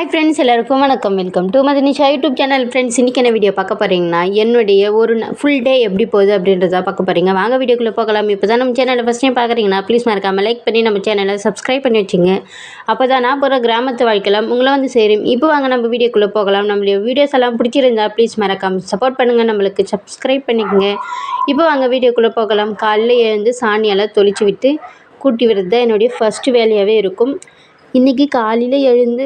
Hi friends எல்லாருக்கும் வணக்கம். Welcome to Madhanisha YouTube channel. Friends இன்றைக்கி என்ன வீடியோ பார்க்க போகிறீங்கன்னா என்னுடைய ஒரு ஃபுல் டே எப்படி போகுது அப்படின்றத பார்க்க போகிறீங்க வாங்க வீடியோக்குள்ளே போகலாம். இப்போ தான் நம்ம சேனலை ஃபஸ்ட் டைம் பார்க்குறீங்கன்னா ப்ளீஸ் மறக்காமல் லைக் பண்ணி நம்ம சேனலை சப்ஸ்கிரைப் பண்ணி வச்சுங்க. அப்போ தான் நான் போகிற கிராமத்து வாழ்க்கையில் உங்களை வந்து சேரும். இப்போ வாங்க நம்ம வீடியோக்குள்ளே போகலாம். நம்மளுடைய வீடியோஸ் எல்லாம் பிடிச்சிருந்தா ப்ளீஸ் மறக்காமல் சப்போர்ட் பண்ணுங்கள் நம்மளுக்கு சப்ஸ்கிரைப் பண்ணிக்கோங்க. இப்போ வாங்க வீடியோக்குள்ளே போகலாம். காலையில் எழுந்து சாணியெல்லாம் தொளிச்சு விட்டு கூட்டி விடுறது தான் என்னுடைய ஃபஸ்ட்டு வேலையாகவே இருக்கும். இன்றைக்கி காலையில் எழுந்து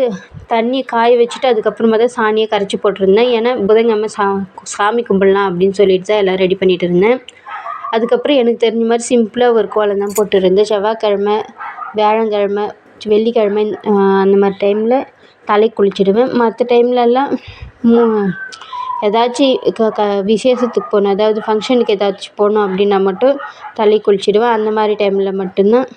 தண்ணி காய வச்சுட்டு அதுக்கப்புறமா தான் சாணியை கரைச்சி போட்டிருந்தேன். ஏன்னா புதன்கிழமை சா சாமி கும்பிட்லாம் அப்படின்னு சொல்லிட்டு தான் எல்லாம் ரெடி பண்ணிகிட்டு இருந்தேன். அதுக்கப்புறம் எனக்கு தெரிஞ்ச மாதிரி சிம்பிளாக ஒரு கோலம் தான் போட்டுருந்தேன். செவ்வாய்க்கிழமை வியாழக்கிழமை வெள்ளிக்கிழமை அந்த மாதிரி டைமில் தலை குளிச்சிடுவேன். மற்ற டைம்லலாம் மூ ஏதாச்சும் க க விசேஷத்துக்கு போகணும் அதாவது ஃபங்க்ஷனுக்கு ஏதாச்சும் போகணும் அப்படின்னா மட்டும் தலை குளிச்சிடுவேன். அந்த மாதிரி டைமில் மட்டும்தான்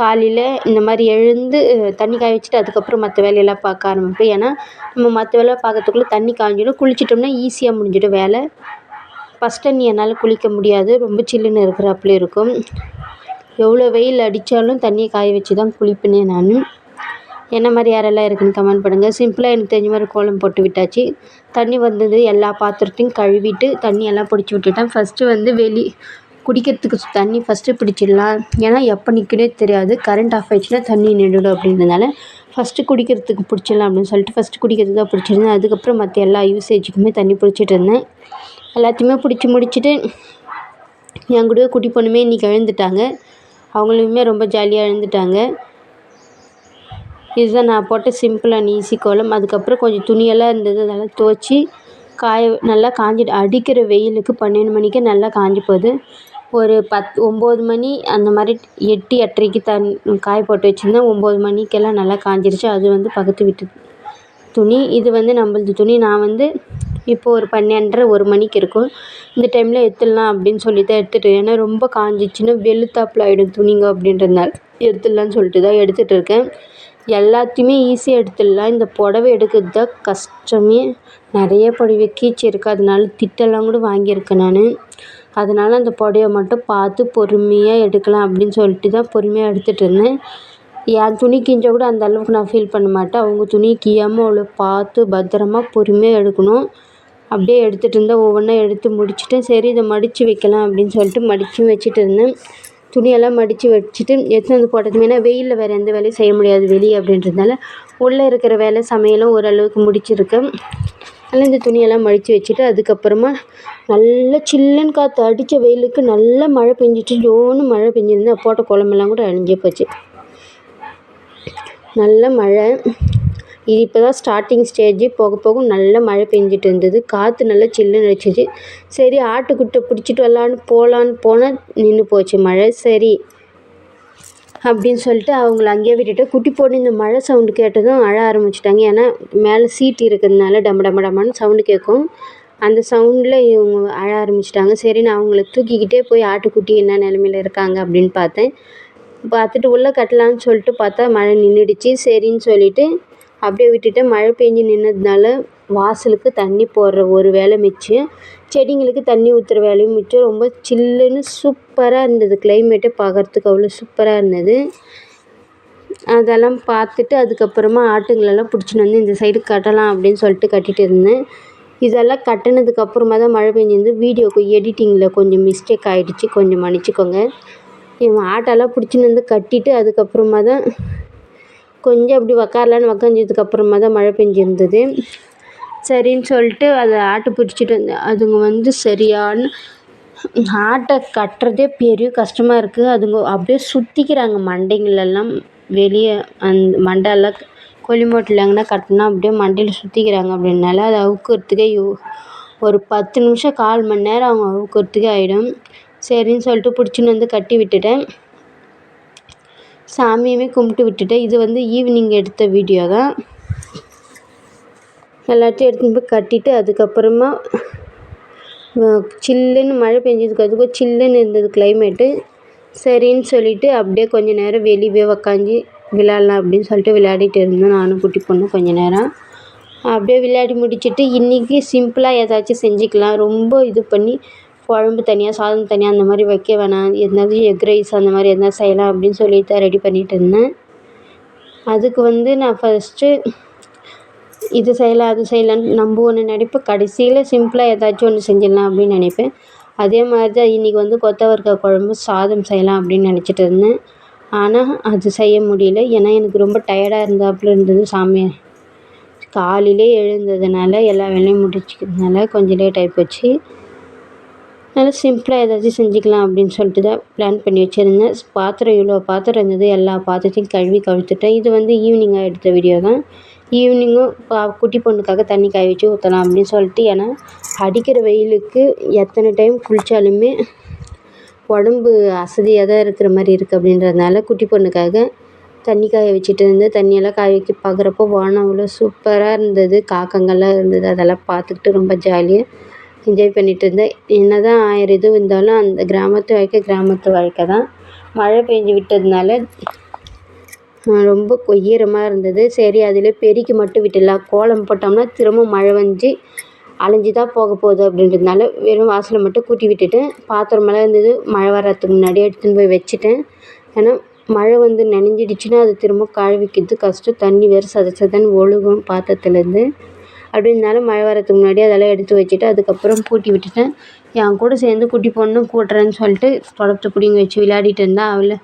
காலையில் இந்த மாதிரி எழுந்து தண்ணி காய வச்சுட்டு அதுக்கப்புறம் மற்ற வேலையெல்லாம் பார்க்க ஆரம்பிப்பேன். ஏன்னா நம்ம மற்ற வேலை பார்க்கறதுக்குள்ள தண்ணி காஞ்சிடும். குளிச்சிட்டோம்னா ஈஸியாக முடிஞ்சிடும் வேலை. ஃபஸ்ட் தண்ணி என்னால் குளிக்க முடியாது. ரொம்ப சில்லுன்னு இருக்கிறாப்புல இருக்கும். எவ்வளோ வெயில் அடித்தாலும் தண்ணியை காய வச்சு தான் குளிப்பேனே நான். என்ன மாதிரி யாரெல்லாம் இருக்குதுன்னு கமெண்ட் பண்ணுங்கள் சிம்பிளாக எனக்கு தெரிஞ்ச மாதிரி கோலம் போட்டு விட்டாச்சு. தண்ணி வந்தது எல்லா பாத்திரத்தையும் கழுவிட்டு தண்ணி எல்லாம் பிடிச்சி விட்டுட்டேன். ஃபஸ்ட்டு வந்து வெளி குடிக்கிறதுக்கு தண்ணி ஃபஸ்ட்டு பிடிச்சிடலாம். ஏன்னா எப்போ நிற்குனே தெரியாது. கரண்ட் ஆஃப் ஆயிடுச்சுன்னா தண்ணி நின்றுடும் அப்படின்றதுனால ஃபஸ்ட்டு குடிக்கிறதுக்கு பிடிச்சிடலாம் அப்படின்னு சொல்லிட்டு ஃபஸ்ட்டு குடிக்கிறதுக்கு தான் பிடிச்சிருந்தேன். அதுக்கப்புறம் மற்ற எல்லா யூசேஜுக்குமே தண்ணி பிடிச்சிட்டு இருந்தேன். எல்லாத்தையுமே பிடிச்சி முடிச்சுட்டு என் கூட குட்டி பொண்ணுமே இன்றைக்கி எழுந்துட்டாங்க. அவங்களுமே ரொம்ப ஜாலியாக எழுந்துட்டாங்க. இதுதான் நான் போட்ட சிம்பிள் அண்ட் ஈஸி கோலம். அதுக்கப்புறம் கொஞ்சம் துணியெல்லாம் இருந்தது அதெல்லாம் துவச்சி காய நல்லா காஞ்சிட்டு அடிக்கிற வெயிலுக்கு பன்னெண்டு மணிக்கு நல்லா காஞ்சி போகுது. ஒரு பத் ஒம்பது மணி அந்த மாதிரி எட்டு எட்டரைக்கு தண் காய போட்டு வச்சுருந்தேன். ஒம்பது மணிக்கெல்லாம் நல்லா காஞ்சிருச்சு. அது வந்து பக்கத்து வீட்டு துணி இது வந்து நம்மளது துணி. நான் வந்து இப்போ ஒரு பன்னெண்டரை ஒரு மணிக்கு இருக்கும். இந்த டைமில் எடுத்துடலாம் அப்படின்னு சொல்லி தான் எடுத்துகிட்டு ஏன்னா ரொம்ப காஞ்சிச்சுன்னா வெளுத்தாப்புல ஆகிடும் துணிங்க அப்படின்றதுனால. எடுத்துடலான்னு சொல்லிட்டு தான் எடுத்துகிட்டு இருக்கேன். எல்லாத்தையுமே ஈஸியாக எடுத்துடலாம். இந்த புடவை எடுக்கிறது தான் கஷ்டமே. நிறைய புடவை கீச்சு இருக்குது அதனால திட்டெல்லாம் கூட வாங்கியிருக்கேன் நான். அதனால் அந்த புடவைய மட்டும் பார்த்து பொறுமையாக எடுக்கலாம் அப்படின்னு சொல்லிட்டு தான் பொறுமையாக எடுத்துகிட்டு இருந்தேன். என் துணி கிழிஞ்சால் கூட அந்த அளவுக்கு நான் ஃபீல் பண்ண மாட்டேன். அவங்க துணி கிழியாமல் அவ்வளோ பார்த்து பத்திரமா பொறுமையாக எடுக்கணும். அப்படியே எடுத்துகிட்டு இருந்தால் ஒவ்வொன்றா எடுத்து முடிச்சுட்டு சரி இதை மடித்து வைக்கலாம் அப்படின்னு சொல்லிட்டு மடித்தும் வச்சுட்டு இருந்தேன். துணியெல்லாம் மடித்து வச்சுட்டு எடுத்துன்னு வந்து போட்டதுமே ஏன்னா வெயிலில் வேறு எந்த வேலையும் செய்ய முடியாது வெளியே அப்படின்றதுனால உள்ளே இருக்கிற வேலை சமையலும் ஓரளவுக்கு முடிச்சிருக்கேன். அதனால் இந்த துணியெல்லாம் மடித்து வச்சுட்டு அதுக்கப்புறமா நல்லா சில்லுன்னு காற்று அடித்த வெயிலுக்கு நல்லா மழை பெஞ்சிட்டு ஜோன்னு மழை பெஞ்சிருந்தா போட்ட குழம்பெல்லாம் கூட அழிஞ்சே போச்சு. நல்ல மழை. இது இப்போ தான் ஸ்டார்டிங் ஸ்டேஜு போக போக நல்ல மழை பெஞ்சிட்டு இருந்தது. காற்று நல்லா சில்லுன்னு அடிச்சிச்சு. சரி ஆட்டுக்குட்டை பிடிச்சிட்டு வரலான்னு போகலான்னு போனால் நின்று போச்சு மழை. சரி அப்படின்னு சொல்லிட்டு அவங்கள அங்கேயே விட்டுட்டு குட்டி போட்டு இந்த மழை சவுண்டு கேட்டதும் அழ ஆரம்பிச்சிட்டாங்க. ஏன்னா மேலே சீட் இருக்கிறதுனால டம டம டமான்னு சவுண்டு கேட்கும். அந்த சவுண்டில் இவங்க அழ ஆரம்பிச்சிட்டாங்க. சரி நான் அவங்கள தூக்கிக்கிட்டே போய் ஆட்டுக்குட்டி என்ன நிலமையில இருக்காங்க அப்படின்னு பார்த்தேன். பார்த்துட்டு உள்ளே கட்டலான்னு சொல்லிட்டு பார்த்தா மழை நின்றுடுச்சு. சரின்னு சொல்லிவிட்டு அப்படியே விட்டுட்டு மழை பெஞ்சு நின்றதுனால வாசலுக்கு தண்ணி போடுற ஒரு வேலை மிச்சம். செடிங்களுக்கு தண்ணி ஊற்றுற வேலையும் மிச்சம். ரொம்ப சில்லுன்னு சூப்பராக இருந்தது. கிளைமேட்டே பார்க்குறதுக்கு அவ்வளோ சூப்பராக இருந்தது. அதெல்லாம் பார்த்துட்டு அதுக்கப்புறமா ஆட்டுங்களெல்லாம் பிடிச்சின்னு வந்து இந்த சைடு கட்டலாம் அப்படின்னு சொல்லிட்டு கட்டிகிட்டு இருந்தேன். இதெல்லாம் கட்டினதுக்கு அப்புறமா தான் மழை பெஞ்சிருந்து வீடியோக்கு எடிட்டிங்கில் கொஞ்சம் மிஸ்டேக் ஆகிடுச்சு கொஞ்சம் மன்னிச்சிக்கோங்க. இவன் ஆட்டெல்லாம் பிடிச்சின்னு வந்து கட்டிட்டு அதுக்கப்புறமா தான் கொஞ்சம் அப்படி உக்காரலான்னு உக்காஞ்சதுக்கு அப்புறமா தான் மழை பெஞ்சிருந்தது. சரின்னு சொல்லிட்டு அதை ஆட்டை பிடிச்சிட்டு வந்து அதுங்க வந்து சரியான ஆட்டை கட்டுறதே பெரிய கஷ்டமாக இருக்குது அதுங்க அப்படியே சுற்றிக்கிறாங்க மண்டைங்களெல்லாம் வெளியே அந்த மண்டையெல்லாம் கொல்லிமோட்டில் எங்கன்னா கட்டினா அப்படியே மண்டையில் சுற்றிக்கிறாங்க அப்படின்னால அதை அவுக்கிறதுக்கே யோ ஒரு பத்து நிமிஷம் கால் மணி நேரம் அவங்க அவுக்கிறதுக்கே ஆகிடும் சரின்னு சொல்லிட்டு பிடிச்சின்னு வந்து கட்டி விட்டுட்டேன். சாமியுமே கும்பிட்டு விட்டுட்டேன். இது வந்து ஈவினிங் எடுத்த வீடியோ தான். எல்லாத்தையும் எடுத்துன்னு போய் கட்டிட்டு அதுக்கப்புறமா சில்லுன்னு மழை பெஞ்சதுக்கு அதுக்கும் சில்லுன்னு இருந்தது கிளைமேட்டு சரின்னு சொல்லிவிட்டு அப்படியே கொஞ்சம் நேரம் வெளியே உக்காஞ்சி விளையாடலாம் அப்படின்னு சொல்லிட்டு விளையாடிட்டு இருந்தேன். நானும் குட்டி பொண்ணும் கொஞ்சம் நேரம். அப்படியே விளையாடி முடிச்சுட்டு இன்றைக்கி சிம்பிளாக ஏதாச்சும் செஞ்சுக்கலாம். ரொம்ப இது பண்ணி குழம்பு தனியாக சாதம் தனியாக அந்த மாதிரி வைக்க வேணாம். எதுனாவது எக் ரைஸ் அந்த மாதிரி எதனா செய்யலாம் அப்படின்னு சொல்லிட்டு தான் ரெடி பண்ணிகிட்டு இருந்தேன். அதுக்கு வந்து நான் ஃபஸ்ட்டு இது செய்யலாம் அது செய்யலான்னு நம்ம ஒன்று நினைப்போம் கடைசியில் சிம்பிளாக ஏதாச்சும் ஒன்று செஞ்சிடலாம் அப்படின்னு நினைப்பேன். அதே மாதிரி தான் இன்றைக்கி வந்து கொத்தவரக்காய் குழம்பு சாதம் செய்யலாம் அப்படின்னு நினச்சிட்டு இருந்தேன். ஆனால் அது செய்ய முடியல. ஏன்னா எனக்கு ரொம்ப டயர்டாக இருந்தாப்புல இருந்தது சாமி. காலையிலே எழுந்ததுனால எல்லா வேலையும் முடிச்சுக்கிறதுனால கொஞ்சம் லேட் ஆகி போச்சு. அதனால் சிம்பிளாக ஏதாச்சும் செஞ்சுக்கலாம் அப்படின்னு சொல்லிட்டு தான் பிளான் பண்ணி வச்சுருந்தேன். பாத்திரம் இவ்வளோ பாத்திரம் இருந்தது எல்லா பாத்திரத்தையும் கழுவி கவிழ்த்துட்டேன். இது வந்து ஈவினிங்காக எடுத்த வீடியோ தான். ஈவினிங்கும் பா குட்டி பொண்ணுக்காக தண்ணி காய வச்சு ஊற்றலாம் அப்படின்னு சொல்லிட்டு ஏன்னா அடிக்கிற வெயிலுக்கு எத்தனை டைம் குளித்தாலுமே உடம்பு அசதியாக தான் இருக்கிற மாதிரி இருக்குது அப்படின்றதுனால குட்டி பொண்ணுக்காக தண்ணி காய வச்சுட்டு இருந்தேன். தண்ணியெல்லாம் காய வைக்க பார்க்குறப்போ வானம் அவ்வளோ சூப்பராக இருந்தது. காக்கங்கள்லாம் இருந்தது. அதெல்லாம் பார்த்துக்கிட்டு ரொம்ப ஜாலியாக என்ஜாய் பண்ணிகிட்டு இருந்தேன் என்ன தான் ஆயிரம் இது இருந்தாலும் அந்த கிராமத்து வாழ்க்கை கிராமத்து வாழ்க்கை தான். மழை பெஞ்சு விட்டதுனால ரொம்ப ஈரமாக இருந்தது. சரி அதில் பெருக்கி மட்டும் விட்டுடலாம். கோலம் போட்டோம்னா திரும்ப மழை வந்து அலைஞ்சி தான் போக போகுது அப்படின்றதுனால வெறும் வாசலை மட்டும் கூட்டி விட்டுட்டேன் பாத்திரமெல்லாம் இருந்தது. மழை வர்றதுக்கு முன்னாடியே எடுத்துன்னு போய் வச்சுட்டேன். ஏன்னா மழை வந்து நனைஞ்சிடுச்சுன்னா அது திரும்ப காய வைக்கிறது கஷ்டம். தண்ணி வேறு சத சதன்னு ஒழுகும் பாத்திரத்துலேருந்து அப்படி இருந்தாலும் மழை வரத்துக்கு முன்னாடி அதெல்லாம் எடுத்து வச்சுட்டு அதுக்கப்புறம் பூட்டி விட்டுட்டேன் என் கூட சேர்ந்து குட்டி பொண்ணும் கூட்டுறேன்னு சொல்லிட்டு தொடப்பத்தை பிடிங்கி வச்சு விளையாடிட்டு இருந்தால் அவளை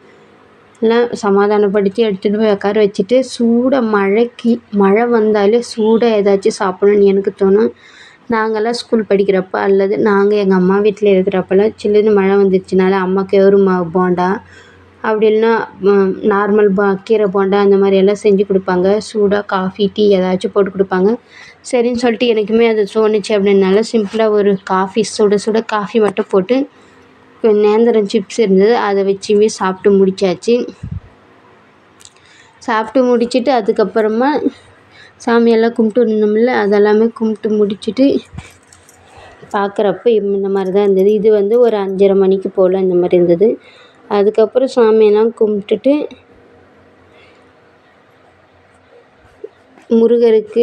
எல்லாம் சமாதானப்படுத்தி எடுத்துகிட்டு போய் உட்கார வச்சுட்டு சூடாக மழைக்கு மழை வந்தாலே சூடாக ஏதாச்சும் சாப்பிடணும்னு எனக்கு தோணும். நாங்கள்லாம் ஸ்கூல் படிக்கிறப்ப அல்லது நாங்கள் எங்கள் அம்மா வீட்டில் இருக்கிறப்பெல்லாம் சில்லுன்னு மழை வந்துருச்சுனால அம்மா கேவுரு மாவு போண்டா அப்படி இல்லைன்னா நார்மல் பா கீரை போண்டா அந்த மாதிரி எல்லாம் செஞ்சு கொடுப்பாங்க. சூடாக காஃபி டீ ஏதாச்சும் போட்டு கொடுப்பாங்க. சரின்னு சொல்லிட்டு எனக்குமே அது தோணுச்சு அப்படின்னால சிம்பிளாக ஒரு காஃபி சுட சுட காஃபி மட்டும் போட்டு நேந்திரம் சிப்ஸ் இருந்தது. அதை வச்சுமே சாப்பிட்டு முடிச்சாச்சு. சாப்பிட்டு முடிச்சுட்டு அதுக்கப்புறமா சாமியெல்லாம் கும்பிட்டு இருந்தோம்ல அதெல்லாமே கும்பிட்டு முடிச்சுட்டு பார்க்குறப்ப இந்த மாதிரி தான் இருந்தது. இது வந்து ஒரு அஞ்சரை மணிக்கு போல் இந்த மாதிரி இருந்தது. அதுக்கப்புறம் சாமியெல்லாம் கும்பிட்டுட்டு முருகருக்கு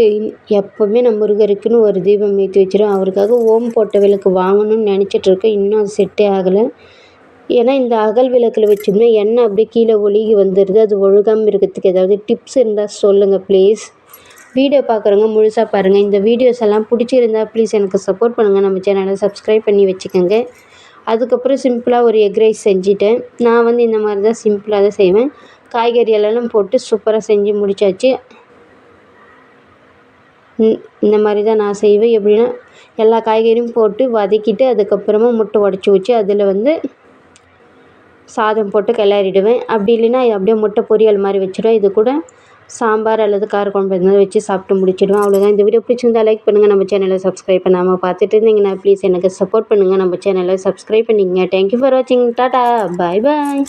எப்போவுமே நான் முருகருக்குன்னு ஒரு தீபம் ஏற்றி வச்சிருவேன் அவருக்காக ஓம் போட்ட விளக்கு வாங்கணும்னு நினச்சிட்ருக்கேன் இன்னும் அது செட்டே ஆகலை. ஏன்னா இந்த அகல் விளக்கில் வச்சோம்னா எண்ணெய் அப்படியே கீழே ஒழுகி வந்துடுது அது ஒழுகாமல் இருக்கிறதுக்கு ஏதாவது டிப்ஸ் இருந்தால் சொல்லுங்கள் ப்ளீஸ் வீடியோ பார்க்குறவங்க முழுசாக பாருங்கள் இந்த வீடியோஸ் எல்லாம் பிடிச்சிருந்தா ப்ளீஸ் எனக்கு சப்போர்ட் பண்ணுங்கள் நம்ம சேனலை சப்ஸ்கிரைப் பண்ணி வச்சுக்கோங்க. அதுக்கப்புறம் சிம்பிளாக ஒரு எக் ரைஸ் செஞ்சுட்டேன். நான் வந்து இந்த மாதிரி தான் சிம்பிளாக தான் செய்வேன். காய்கறி எல்லாம் போட்டு சூப்பராக செஞ்சு முடிச்சாச்சு. இந்த மாதிரி தான் நான் செய்வேன். எப்படின்னா எல்லா காய்கறியும் போட்டு வதக்கிட்டு அதுக்கப்புறமா முட்டை உடச்சி வச்சு அதில் வந்து சாதம் போட்டு கிளறிடுவேன். அப்படி இல்லைன்னா அப்படியே முட்டை பொரியல் மாதிரி வச்சுருவேன். இது கூட சாம்பார் அல்லது காரக்குழம்பு எதுனா வச்சு சாப்பிட்டு முடிச்சிடுவேன். அவ்வளோதான் இந்த வீடியோ பிடிச்சிருந்தா லைக் பண்ணுங்கள் நம்ம சேனலை சப்ஸ்கிரைப் பண்ணாமல் பார்த்துட்டு இருந்தீங்கன்னா ப்ளீஸ் எனக்கு சப்போர்ட் பண்ணுங்கள் நம்ம சேனலை சப்ஸ்கிரைப் பண்ணிக்கங்க. தேங்க்யூ ஃபார் வாட்சிங் டாட்டா பாய் பாய்